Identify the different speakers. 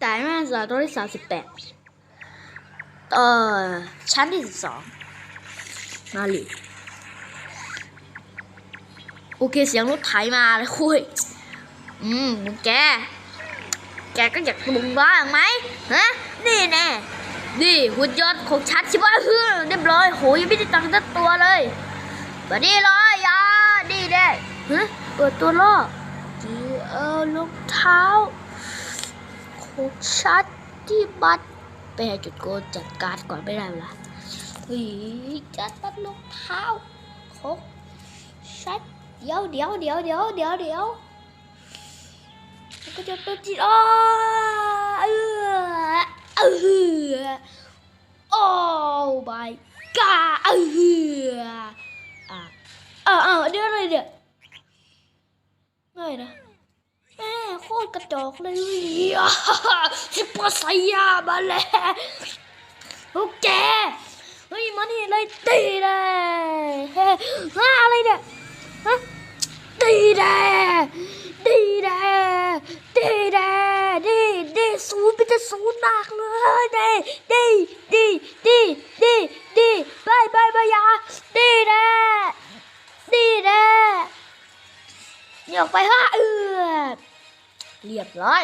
Speaker 1: แต่แม่สาตัวที่สามสิบแปดเออชั้นที่สิบสองมาลยโอเคเสียงรถไถมาเลยคุยอืมแก แกก็อยากบุงบ้างไหมฮะนี่แน่นี่หุ่นยนต์ของฉันใช่ไหมเพื่อเรียบร้อยโหยังไม่ได้ตังค์สักตัวเลยมาดีเลยยาดีแน่ฮะเปิดตัวล่อจีเออรองเท้า ของฉันที่บัตรไปหาจุดโกจัดการก่อนไม่ได้ละเฮ้ยจัดตัดรองเท้าของฉันเดี๋ยวเดี๋ยวเดี๋ยวเดี๋ยวเดี๋ยวเดี๋ยวแล้วก็จะเป็นจีอ้อเออเออโอ้ my god เอออะอะอะเดี๋ยวอะไรเนี่ยไงนะแม่ โคตรกระจอกเลยอะฮิปโปไซยามาแล้วโอเคเฮ้ยมานี่เลยตีเลยเฮ้ยฮะอะไรเนี่ยฮะตีเลยตีเลยตีเลยดีดีศูนย์เป็นจะศูนย์มากเลยดีดีดีดีดีดีบายบายายยาดีเลยดีเลยเดี๋ยวไปฮะเออ เรียบร้อย